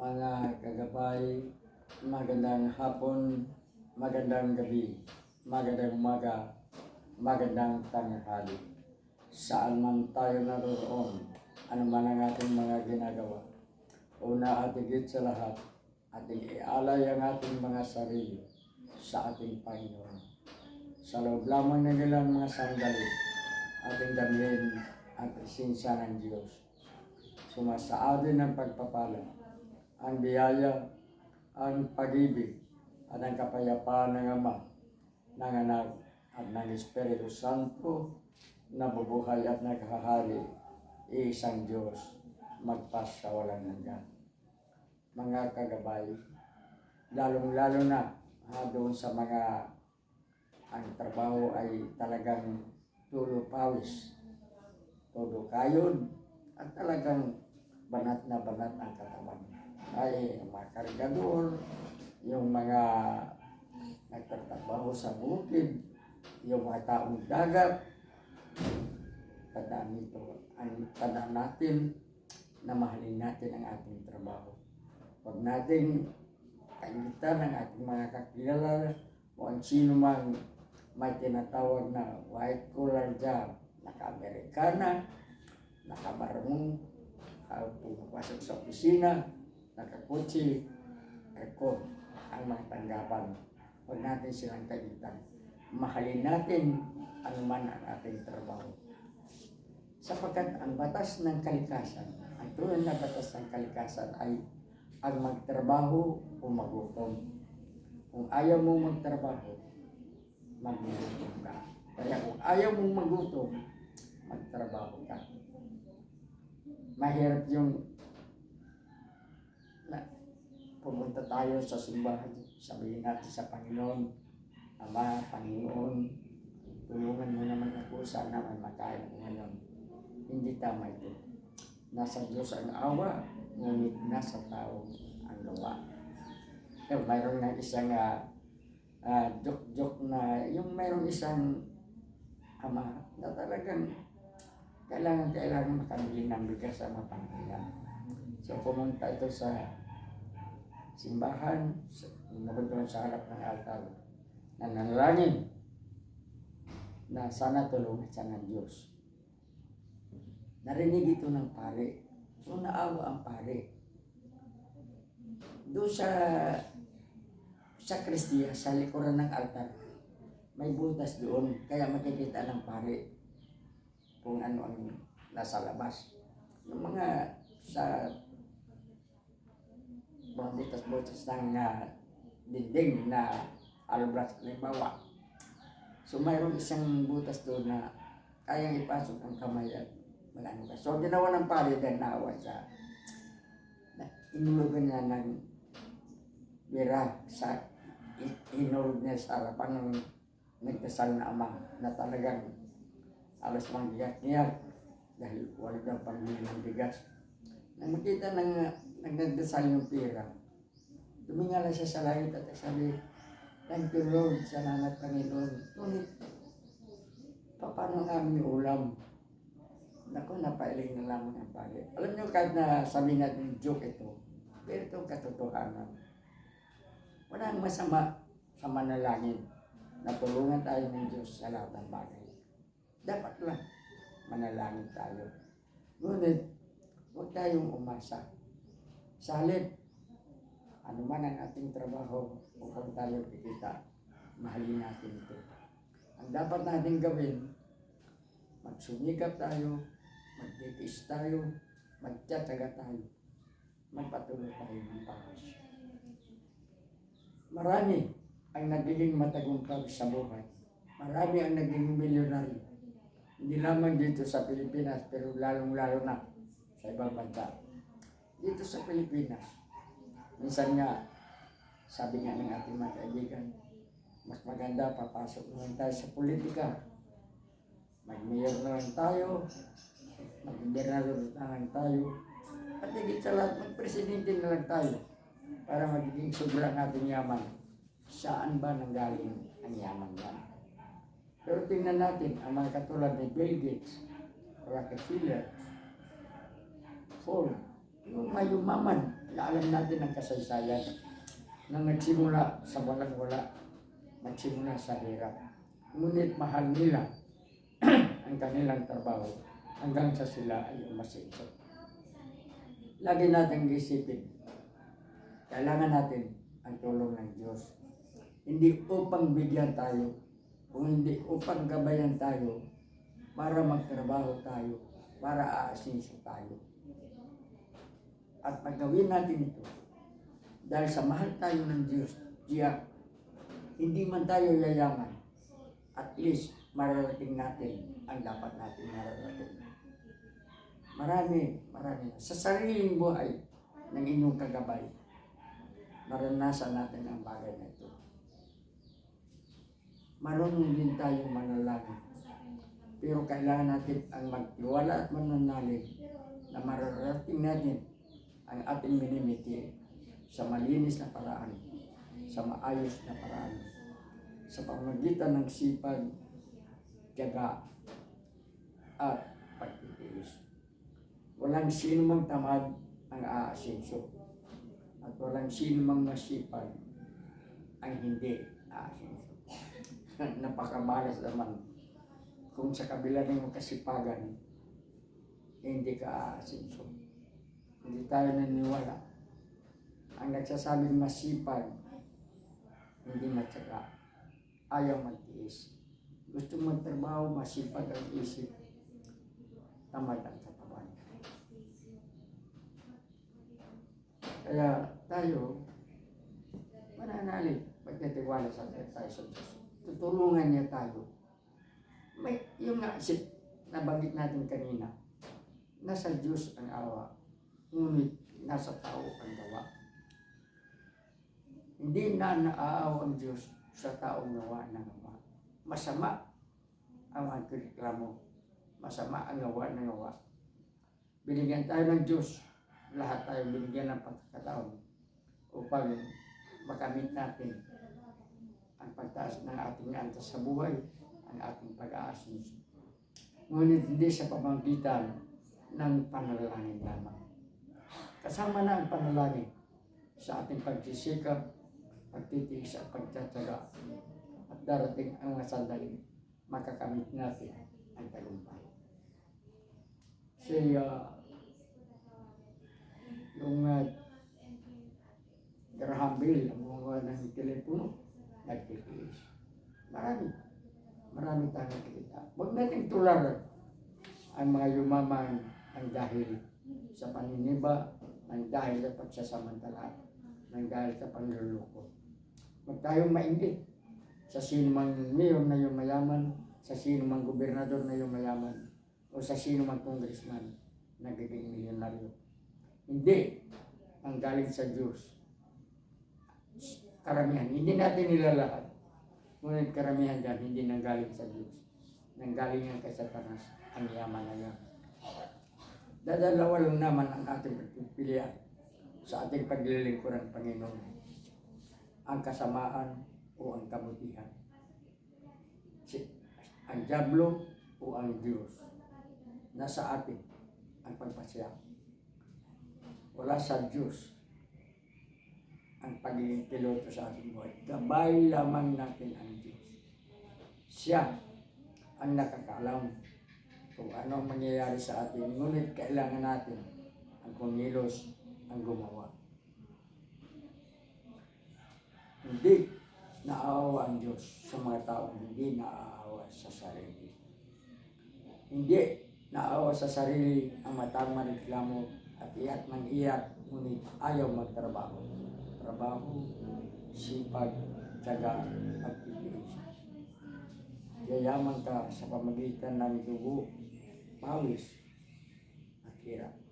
mga kagabay, magandang hapon, magandang gabi, magandang umaga, magandang tanghali. Saan man tayo naroon, ano man ang ating mga ginagawa. Una at higit sa lahat, ating ialay ang ating mga sarili sa ating Panginoon. Sa loob lamang ng ilang mga sandali, ating damhin ang presensya ng Diyos. Sumasaadin ng pagpapala, ang biyaya, ang pag-ibig, at ang kapayapaan ng Ama, ng Anak, at ng Espiritu Santo na bubuhay at naghahari, isang Diyos, magpas sa walang hanggan. Mga kagabay, lalong-lalo na ha, doon sa mga ang trabaho ay talagang tulo pawis, todo kayod, at talagang banat na banat ang katawan. Ay, mga kargador, yung mga nagtatrabaho sa bukid, yung mga taong dagat, tandaan nito, ang tandaan natin na mahalin natin ang ating trabaho. Huwag nating kainitan ang ating mga kakilala o ang sino man may tinatawag na white collar job, naka-Amerikana, nakabarong, uh, pumapasok sa opisina, nakakutsi, record ang mga tanggapan. Huwag natin silang kainitan. Mahalin natin ano man ang ating trabaho. Sapagkat ang batas ng kalikasan, ang tunay na batas ng kalikasan ay ang magtrabaho o magutom. Kung ayaw mong magtrabaho, magugutom ka. Kaya kung ayaw mong magutom, magtrabaho ka. Mahirap yung pumunta tayo sa simbahan, sabihin natin sa Panginoon, Ama, Panginoon, tulungan mo naman ako, sana may makain ko ngayon. Hindi tama ito. Nasa Diyos ang awa, ngunit nasa tao ang gawa. Eh, mayroon na isang uh, uh, joke-joke na yung mayroong isang ama na talagang kailangan kailangan makabili ng bigas sa mga pangailan. So pumunta ito sa simbahan, napunta sa harap ng altar, na nanalangin na sana tulungan siya ng Diyos. Narinig ito ng pare. So naawa ang pare. Doon sa sa Kristiya, sa likuran ng altar, may butas doon. Kaya makikita ng pare kung ano ang nasa labas. Yung mga sa butas-butas ng uh, dinding na alubras, halimbawa. So mayroon isang butas doon na kayang ipasok ang kamay at magano ka. So ginawa ng pare dahil naawa siya. Na inulugan niya ng bira sa hinulog niya sa harapan ng nagdasal na ama na talagang alas mang giyak-giyak dahil wala daw pambili ng bigas. Nang makita ng nagdasal yung pira, tumingala siya sa langit at sabi, Thank you Lord, salamat Panginoon. Ngunit, paano ang aming ulam? Naku, napailing na lamang ang pare. Alam niyo, kahit na sabi natin joke ito, pero ito katotohanan. Walang masama sa manalangin na tulungan tayo ng Diyos sa lahat ng bagay. Dapat lang manalangin tayo. Ngunit, huwag tayong umasa. Sa halip, ano man ang ating trabaho, upang tayo kikita, mahalin natin ito. Ang dapat natin gawin, magsumikap tayo, magtitiis tayo, magtsatsaga tayo, magpatuloy tayo ng pakas. Marami ang nagiging matagumpay sa buhay. Marami ang naging milyonaryo. Hindi lamang dito sa Pilipinas, pero lalong-lalo na sa ibang bansa. Dito sa Pilipinas, minsan nga, sabi nga ng ating mga kaibigan, mas maganda papasok naman tayo sa politika. Mag-mayor na tayo, mag-gobernador na tayo, at higit sa lahat, mag-presidente na lang tayo para magiging sobrang ating yaman. Saan ba nanggaling ang yaman yan? Pero tingnan natin, ang mga katulad ni Bill Gates, Rockefeller, Ford, yung mayumaman na alam natin ang kasaysayan na nagsimula sa walang wala, nagsimula sa hirap. Ngunit mahal nila ang kanilang trabaho hanggang sa sila ay umasinso. Lagi natin isipin, kailangan natin ang tulong ng Diyos. Hindi upang bigyan tayo, kung hindi upang gabayan tayo para magtrabaho tayo, para aasinso tayo. At pag gawin natin ito, dahil sa mahal tayo ng Diyos, Diya, hindi man tayo yayaman, at least mararating natin ang dapat natin mararating. Marami, marami. Sa sariling buhay ng inyong kagabay, maranasan natin ang bagay na ito. Marunong din tayo manalangin. Pero kailangan natin ang magtiwala at mananalig na mararating natin ang ating minimiti sa malinis na paraan, sa maayos na paraan, sa pamagitan ng sipag, tiyaga, at pagtitiis. Walang sino mang tamad ang aasinso at walang sino mang masipag ang hindi aasinso. Napakamalas naman kung sa kabila ng kasipagan, hindi ka aasinso. Hindi tayo naniniwala. Ang nagsasabing masipag, hindi matyaga, ayaw magtiis. Gusto magtrabaho, masipag ang isip, tamad ang katawan. Kaya tayo, mananalig, pagtitiwala sa tayo sa Diyos. Tutulungan niya tayo. May, yung nga, nabanggit natin kanina, nasa Diyos ang awa, ngunit nasa tao ang gawa. Hindi na naaawa ang Diyos sa taong gawa ng gawa. Masama ang magreklamo. Masama ang gawa ng gawa. Binigyan tayo ng Diyos. Lahat tayo binigyan ng pagkakataon upang makamit natin ang pagtaas ng ating antas sa buhay, ang ating pag-aasinso. Ngunit hindi sa pamamagitan ng panalangin lamang. Kasama na ang panalangin sa ating pagsisikap, pagtitiis at pagtsatsaga. At darating ang mga sandali, makakamit natin ang tagumpay. Si uh, yung uh, Graham Bell, ang mga ng telepono, nagtitiis. Marami. Marami tayong nakikita. Huwag natin tular ang mga yumaman ang dahil sa paniniba, ang dahil sa pagsasamantala, ang dahil sa panluloko. Huwag tayong mainggit sa sino mang mayor na yung mayaman, sa sino mang gobernador na yung mayaman, o sa sino mang congressman na nagiging milyonaryo. Hindi ang galing sa Diyos. Karamihan, hindi natin nilalahat. Ngunit karamihan dyan, hindi nanggaling sa Diyos. Nanggaling yan kay Satanas, ang yaman na yan. Dadalawa lang naman ang ating pagpipilian sa ating paglilingkod ng Panginoon. Ang kasamaan o ang kabutihan. Si, ang Diablo o ang Diyos. Nasa atin ang pagpasya. Wala sa Diyos ang pagiging piloto sa ating buhay. Gabay lamang natin ang Diyos. Siya ang nakakaalam ano ang mangyayari sa atin. Ngunit kailangan natin ang kumilos ang gumawa. Hindi naaawa ang Diyos sa mga taong hindi naaawa sa sarili. Hindi naawa sa sarili ang matang reklamo at iyak ng iyak ngunit ayaw magtrabaho. Trabaho, sipag, tiyaga at titiis. Yayaman ka sa pamagitan ng dugo, pawis, at hirap.